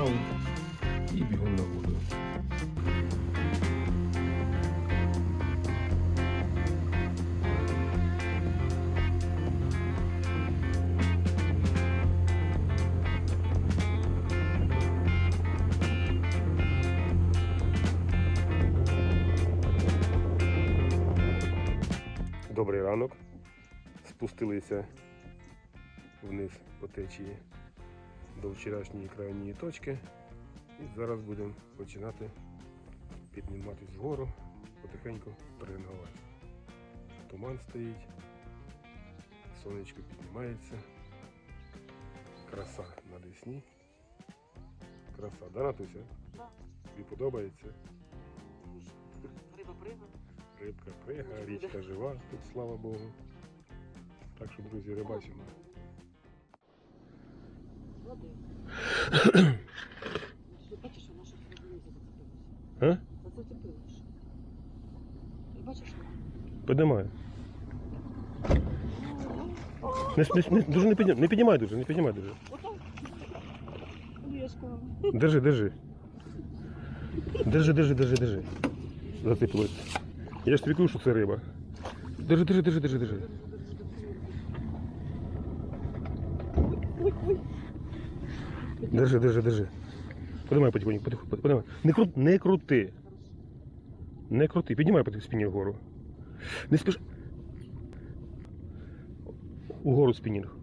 Ранкову і бігом на воду. Добрий ранок. Спустилися вниз по течії до вчорашньої крайньої точки. І зараз будемо починати підніматись вгору, потихеньку тренувати. Туман стоїть, сонечко піднімається. Краса на Десні. Краса, да, Натуся? Да. Тобі подобається? Риба прига. Рибка прига, річка жива, тут слава Богу. Так що, друзі, рибачимо. Бачиш, вона щось зацепилася. Зацепилася. Бачиш, що? Піднімаю. Не, не, не, дуже не, піднімай, не піднімай дуже, не піднімай дуже. Держи, держи. Держи, держи, держи, держи. Зацепилось. Я ж тобі що це риба. Держи, держи, держи, держи, держи. Ой, ой. Держи, держи, держи. Подимай потихоньку, потихоньку, подимай. Не, кру... не крути. Не крути. Піднімай по спині вгору. Не спіш. Угору спінінг.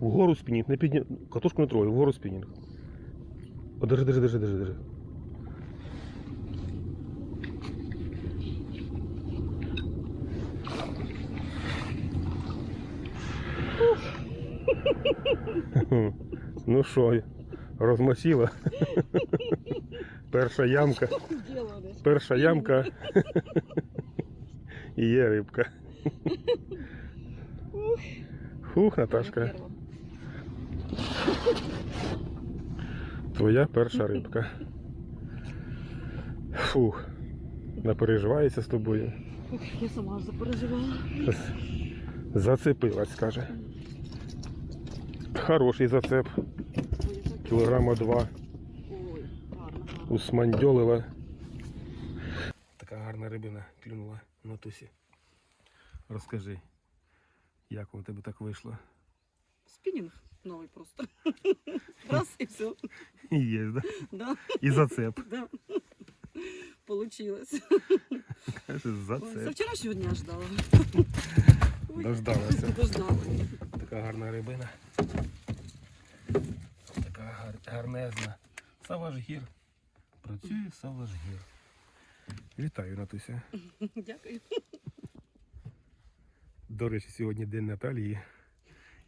Угору спінінг. Не підні... Катушку не трогай, вгору спінінг. О, держи, держи, держи, держи, держи. Ну що, розмасіла? Перша ямка. Перша ямка. І є рибка. Фух, Наташка, твоя перша рибка. Фух. Напереживається з тобою. Я сама аж запереживала. Зацепилась, каже. Хороший зацеп. Кілограма два. Усмандьолила. Така гарна рибина клюнула на тусі. Розкажи, як у тебе так вийшло? Спінінг новий просто. Раз і все. Є, да? Да, І зацеп. да. Получилось. Каже, Ой, Со вчорашнього дня ждала. Дождалася. Дождала. Така гарна рибина. Така гарнезна. Саважгір. Працює Саважгір. Вітаю, Натуся. Дякую. До речі, сьогодні день Наталії.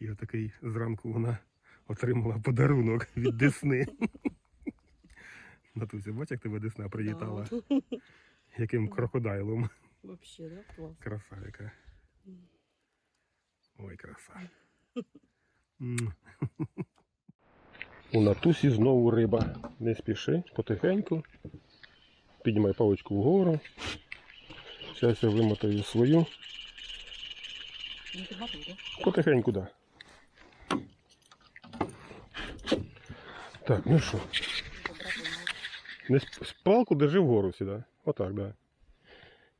І отакий зранку вона отримала подарунок від Десни. Натуся, бач, як тебе Десна привітала. Да. Яким крокодайлом. Вообще, да? Клас. Краса яка. Ой, краса. У Натусі знову риба. Не спіши, потихеньку. Піднімай паличку вгору. Зараз я вимотаю свою. Потихеньку, да. Так, ну що. Не палку держи вгору сюди. Отак, да.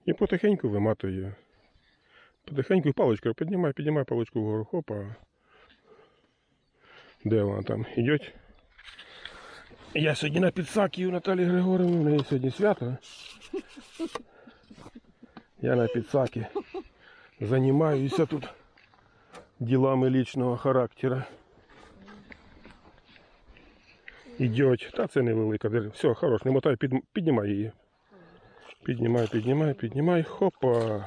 І потихеньку виматуй її. Потихеньку паличкою піднімай, піднімай паличку вгору. Хопа. Де вона там? Ідеть? Я сьогодні на підсакі у Наталі Григорівни, у неї сьогодні свято. Я на підсакі. Займаюся тут ділами лічного характеру. Ідеть. Та це невелика. Держи. Все, хорош, не мотай, під, піднімай її. Піднімай, піднімай, піднімай. Хопа.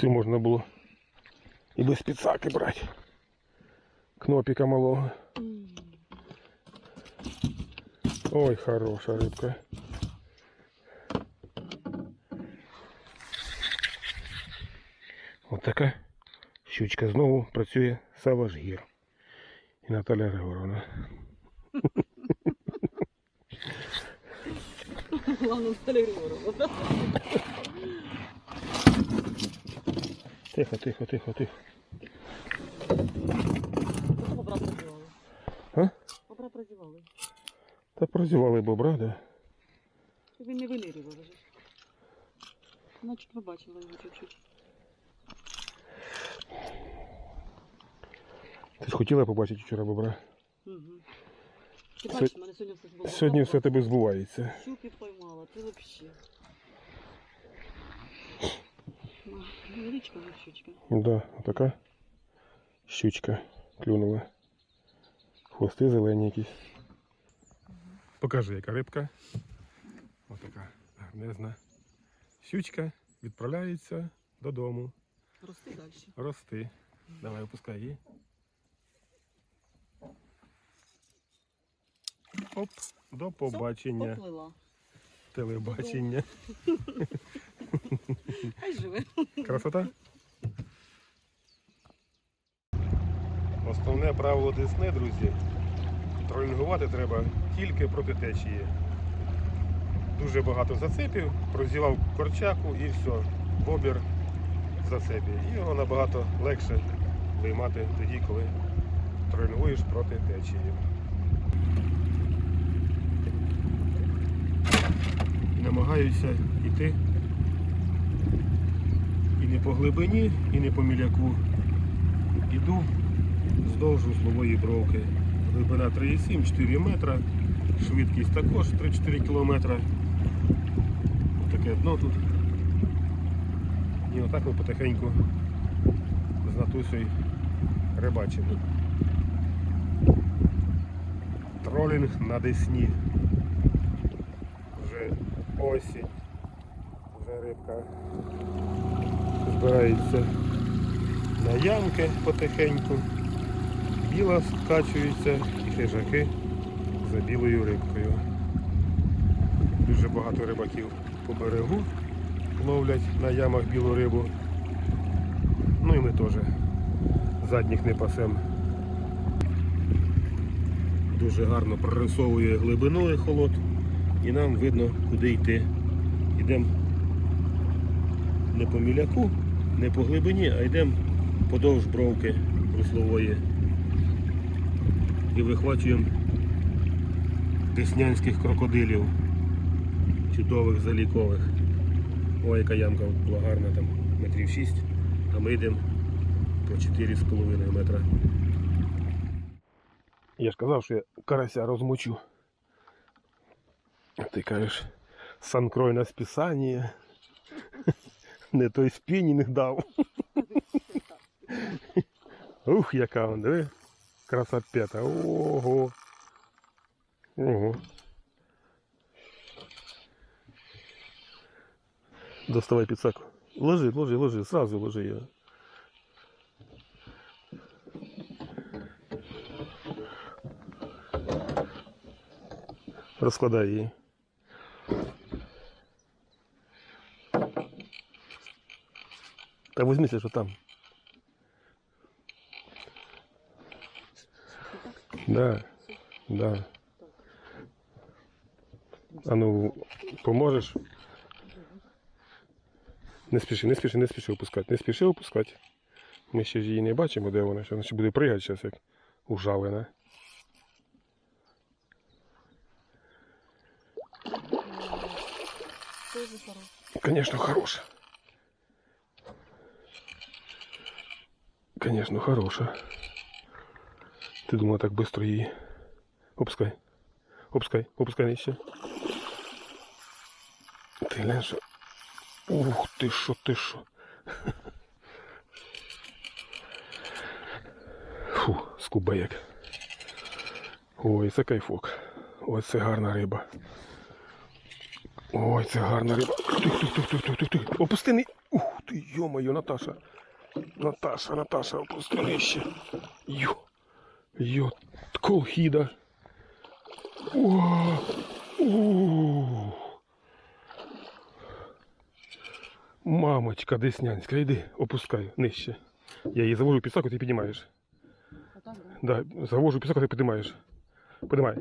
Цю можна було і без підсаки брати. Кнопіка малого. Ой, хороша рибка. От така щучка знову працює Саважгір. І Наталя Григоровна. Главное, Наталья Григорьевна. Тихо, тихо, тихо, тихо. Ото бобра прозівали. А? Бобра прозівали. Та прозівали бобра, да. Він не винирював вже. Значить, ви бачили його чуть-чуть. Ти ж хотіла побачити вчора бобра. Угу. Ти бачиш, в мене сьогодні все було. Сьогодні все тебе збувається. Щуки поймала, ти взагалі. Невеличка ну, щучка. Да, така щучка клюнула. Хвости зелені якісь. Покажи, яка рибка. Отака гарнезна. Щучка відправляється додому. Рости далі. Рости. Давай опускай її. Оп, до побачення. Поплила. Телебачення. Хай живе. Красота. Основне правило Десни, друзі. Тролінгувати треба тільки проти течії. Дуже багато зацепів, прозівав корчаку і все. Бобір в зацепі. І його набагато легше виймати тоді, коли тролінгуєш проти течії. Намагаюся йти і не по глибині, і не по міляку. Іду вздовж услової бровки. Глибина 3,7-4 метра, швидкість також 3-4 кілометра. Таке дно тут. І отак ми потихеньку з Натусею рибачимо. Тролінг на Десні. Осінь. Вже рибка збирається на ямки потихеньку. Біла скачується і хижаки за білою рибкою. Дуже багато рибаків по берегу ловлять на ямах білу рибу. Ну і ми теж задніх не пасем. Дуже гарно прорисовує глибину ехолот і нам видно, куди йти. Йдемо не по міляку, не по глибині, а йдемо подовж бровки руслової. І вихвачуємо деснянських крокодилів, чудових залікових. Ой, яка ямка була там метрів 6, а ми йдемо по 4,5 метра. Я ж казав, що я карася розмочу. Ти кажеш, санкрой на списання. Не той спінінг дав. Ух, яка вона, диви. Красопета. Ого. Ого. Доставай підсаку. Ложи, ложи, ложи, сразу ложи ее. Розкладай її. Та візьмися, що там. Да, да. А ну, поможеш? Не спіши, не спіши, не спіши опускати. Не спіши опускати. Ми ще ж її не бачимо, де вона. Що вона ще буде пригати зараз, як ужалена. Дуже хороша. Конечно, хорошая. Ты думала так быстро її. Опускай. Опускай, опускай нижче. Ти глянь. Ух ти що, ти що. Фу, скубаяк. Ой, це кайфок. Ой, це гарна риба. Ой, це гарна риба. Тих, тих, тих, тих, тих, тих, тих. Опусти не. Ух ти, йо-моє, Наташа. Наташа, Наташа, опусти нижче. Йо. Йо. Колхіда. О. У. Мамочка Деснянська, йди, опускай нижче. Я її завожу в пісок, а ти піднімаєш. Да? Завожу пісок, а ти піднімаєш. Подимай.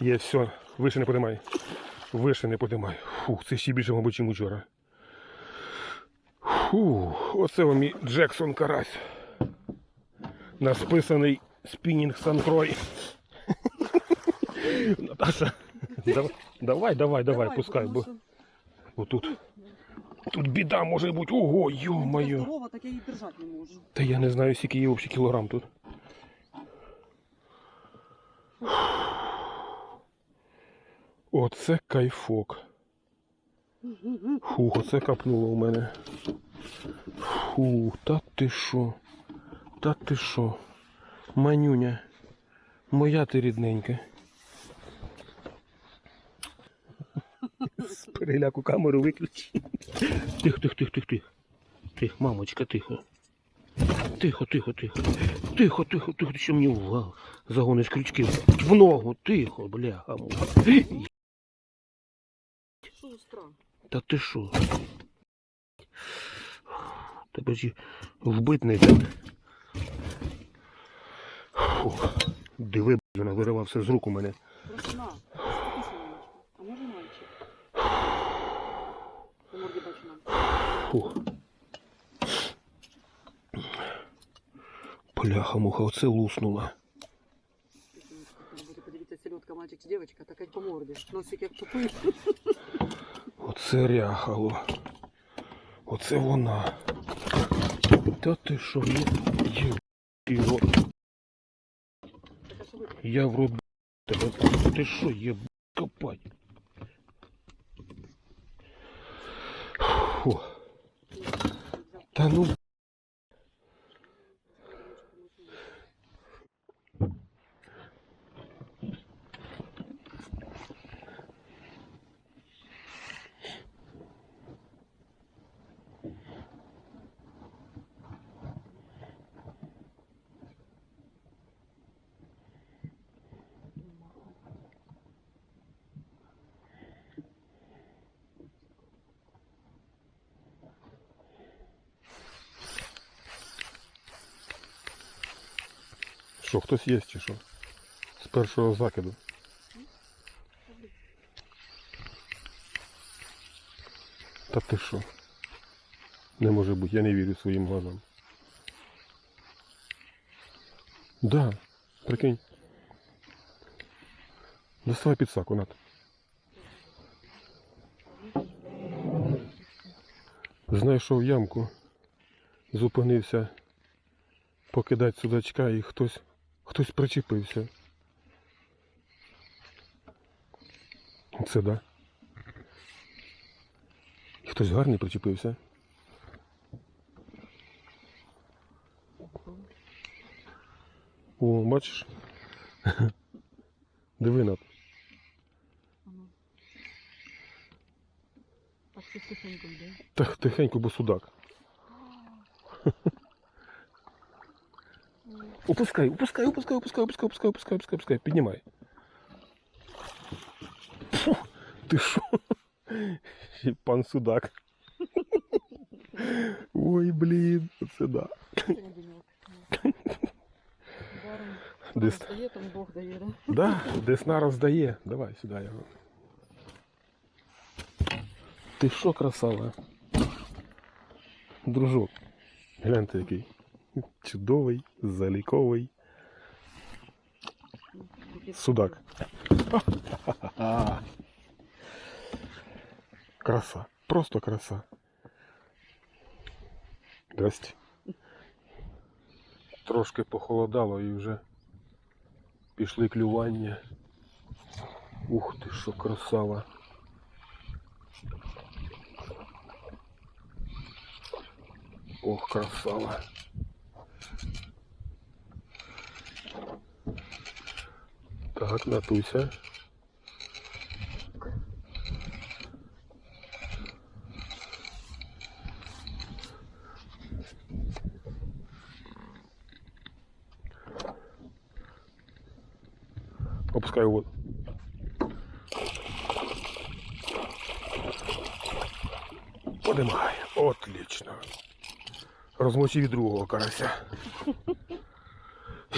Є, все, вище не подимай. Вище не подимай. Фух, це ще більше, мабуть, чим учора. Фух. Фу, оце вам і Джексон Карась. На списаний спінінг Санкрой. Наташа, давай, давай, давай, пускай, бо отут. Тут біда може бути. Ого, йо-моє. Так я її держати не можу. Та я не знаю, скільки є взагалі кілограм тут. Оце кайфок. Фух, оце капнуло у мене. Фу, та ти що? Та ти що? Манюня, моя ти рідненька. З переляку камеру виключи. Тихо, тихо, тихо, тихо, тихо. Тихо, мамочка, тихо. Тихо, тихо, тихо. Тихо, тихо, тихо, ти що мені в га- загониш крючки в ногу, тихо. Шустра. Та ти що? Тебе ж і вбить не йде. Фух. Диви, вона виривав все з рук у мене. Красина. А може мальчик? По морді бачу. Бляха, муха, оце луснула. Подивіться, як по морді. Носик. Оце ряхало. Оце вона. Та ти що? Його. Я вруб тебе. Ти що, є копать? Фу. Та ну Що, хтось є чи що? З першого закиду. Та ти що? Не може бути, я не вірю своїм глазам. Да, прикинь. Доставай підсаку, Нат. Знайшов ямку, зупинився покидати судачка і хтось, хтось причепився. Це да. Хтось гарний причепився. О, бачиш? Диви на. Так тихенько йде. Так тихенько, бо судак. Опускай, опускай, опускай, опускай, опускай, опускай, опускай, опускай, опускай, піднімай. Фу, ти що? І Пан судак. Ой, блін, це да. Це не денек. Даром. Десь- Хто дає, там Бог дає, да? Да, Десна роздає. Давай сюди його. Ти що, красава? Дружок. Гляньте який. Чудовий, заліковий судак. Краса. Просто краса. Здрасте. Трошки похолодало і вже пішли клювання. Ух ти, що красава. Ох, красава. Так, Натуся. Опускай воду. Подимай. Отлично. Розмочив другого карася.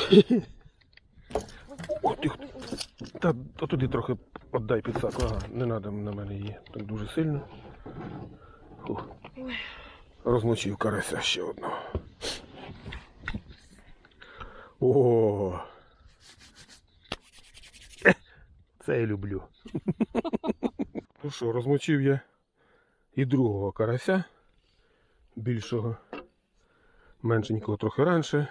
Та, туди трохи віддай підсаку. Ага, не треба на мене її так дуже сильно. Розмочив карася ще одного. О! Це я люблю. Ну що, розмочив я і другого карася, більшого, меншенького трохи раніше.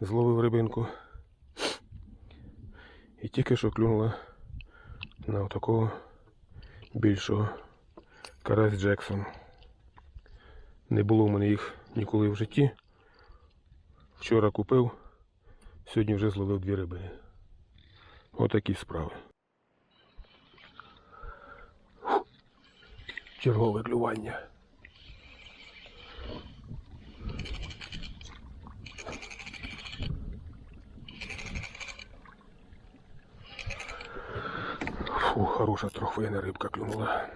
Зловив рибинку. І тільки що клюнула на такого більшого карась Джексон. Не було в мене їх ніколи в житті. Вчора купив, сьогодні вже зловив дві риби. Отакі справи. Чергове клювання. Фу, хороша трохвина рибка клюнула.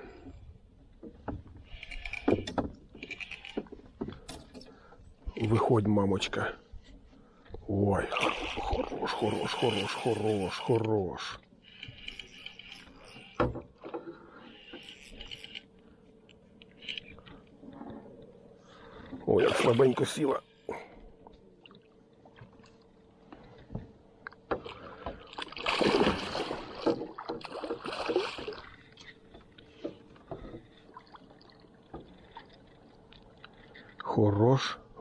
Виходь, мамочка. Ой, хорош, хорош, хорош, хорош, хорош. Ой, як слабенько сіла.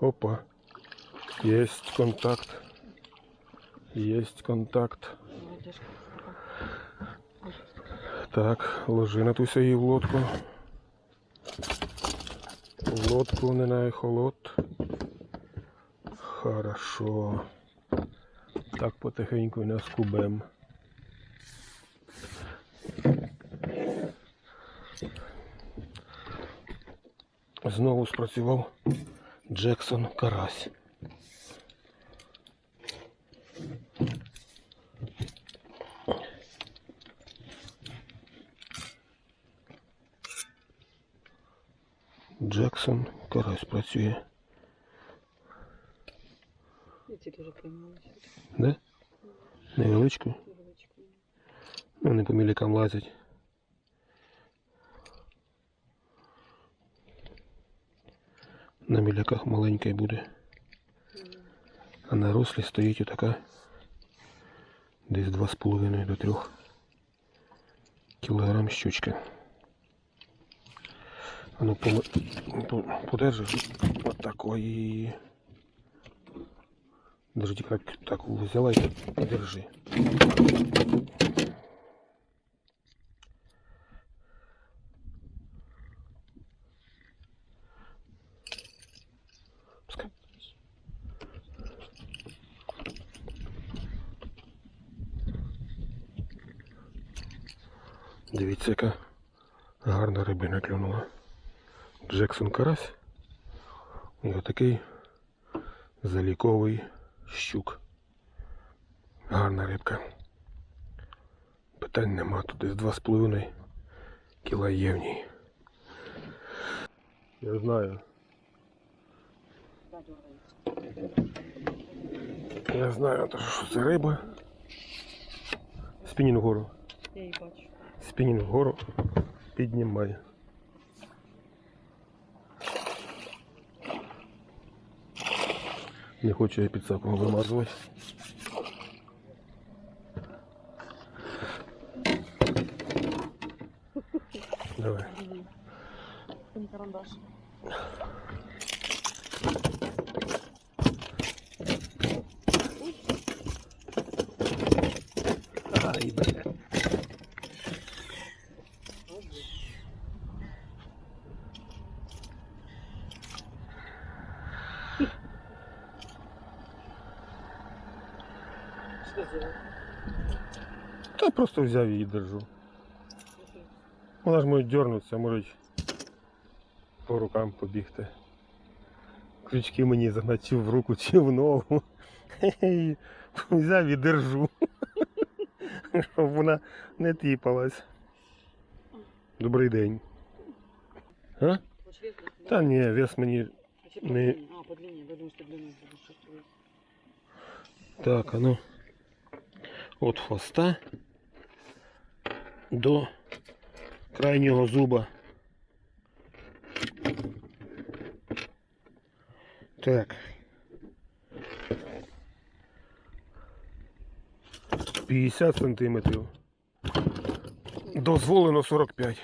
Опа. Есть контакт. Есть контакт. Так, ложи Натуся її в лодку. В лодку не на ехолот. Хорошо. Так потихеньку і нас кубем. Знову спрацював Джексон Карась. Джексон Карась працює. Я тільки вже приймалася. Де? Невеличку. Невеличку. Ну, Вони по мілікам лазять. На міляках маленька буде. А на рослі стоїть отака десь 2,5 до 3 кілограм щучка. А ну поми- по- подержи. От такої. Держи тільки так, так взяла і держи. Яка гарна рибина клюнула. Джексон карась. І отакий заліковий щук. Гарна рибка. Питань нема, тут десь 2,5 кіла є в ній. Я знаю. Я знаю, що це риба. Спінінг вгору. Я її бачу. Спінінг вгору. Піднімай. Не хочу я підсаком вимазувати. Давай. Там карандаш. Просто взяв її і держу. Вона ж може дернутися, може по рукам побігти. Крючки мені загнати в руку, чи в ногу. Взяв і держу. Щоб вона не тіпалась. Добрий день. А? Та ні, вес мені. Не- А, по длині, я думаю, що длину буде. Так, а ну. От хвоста до крайнього зуба. Так. 50 сантиметрів. Дозволено 45.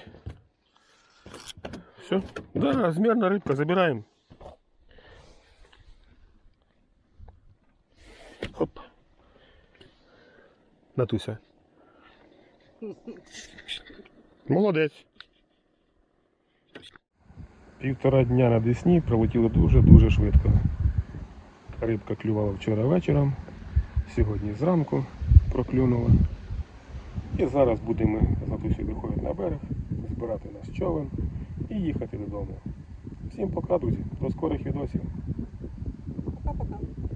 Все? Да, размерна рибка, забираємо. Хоп. Натуся. Молодець. Півтора дня на Десні пролетіли дуже-дуже швидко. Рибка клювала вчора вечором, сьогодні зранку проклюнула. І зараз будемо з Натусею виходити на берег, збирати наш човен і їхати додому. Всім пока, друзі, до скорих відосів.